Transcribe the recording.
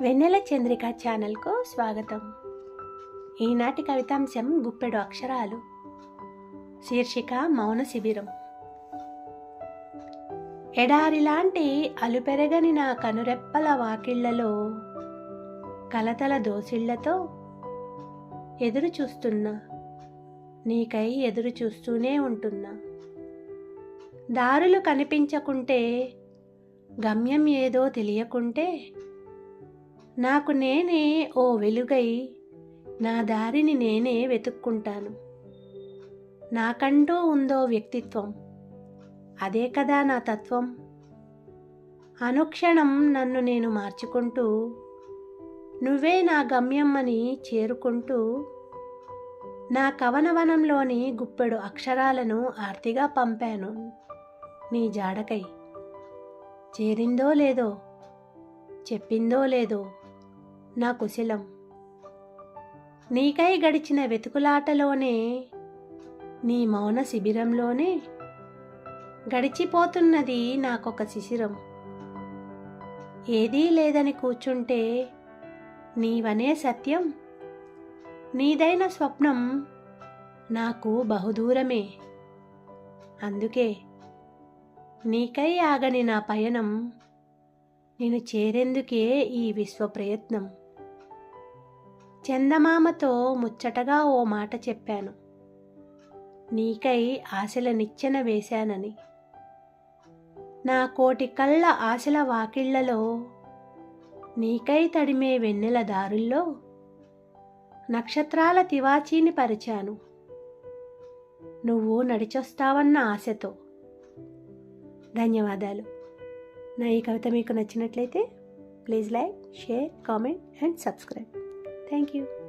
వెన్నెల చంద్రిక ఛానల్కు స్వాగతం. ఈనాటి కవితాంశం గుప్పెడు అక్షరాలు. శీర్షిక మౌన శిబిరం. ఎడారిలాంటి అలుపెరగని నా కనురెప్పల వాకిళ్ళలో కలతల దోసిళ్ళతో ఎదురు చూస్తున్నా నీకై ఎదురు చూస్తూనే ఉంటున్నా. దారులు కనిపించకుంటే గమ్యం ఏదో తెలియకుంటే నాకు నేనే ఓ వెలుగై నా దారిని నేనే వెతుక్కుంటాను. నాకంటూ ఉందో వ్యక్తిత్వం అదే కదా నా తత్వం. అనుక్షణం నన్ను నేను మార్చుకుంటూ నువ్వే నా గమ్యమ్మని చేరుకుంటూ నా కవనవనంలోని గుప్పెడు అక్షరాలను ఆర్తిగా పంపాను. నీ జాడకై చేరిందో లేదో చెప్పిందో లేదో నా కుశలం. నీకై గడిచిన వెతుకులాటలోనే నీ మౌన శిబిరంలోనే గడిచిపోతున్నది నాకొక శిశిరం. ఏదీ లేదని కూర్చుంటే నీవనే సత్యం. నీదైన స్వప్నం నాకు బహుదూరమే. అందుకే నీకై ఆగని నా పయనం నేను చేరేందుకే ఈ విశ్వ ప్రయత్నం చందమామతో ముచ్చటగా ఓ మాట చెప్పాను. నీకై ఆశల నిచ్చెన వేశానని. నా కోటి కళ్ళ ఆశల వాకిళ్ళలో నీకై తడిమే వెన్నెల దారుల్లో నక్షత్రాల తివాచీని పరిచాను. నువ్వు నడిచొస్తావన్న ఆశతో. ధన్యవాదాలు. నా ఈ కవిత మీకు నచ్చినట్లయితే please like share comment and subscribe. Thank you.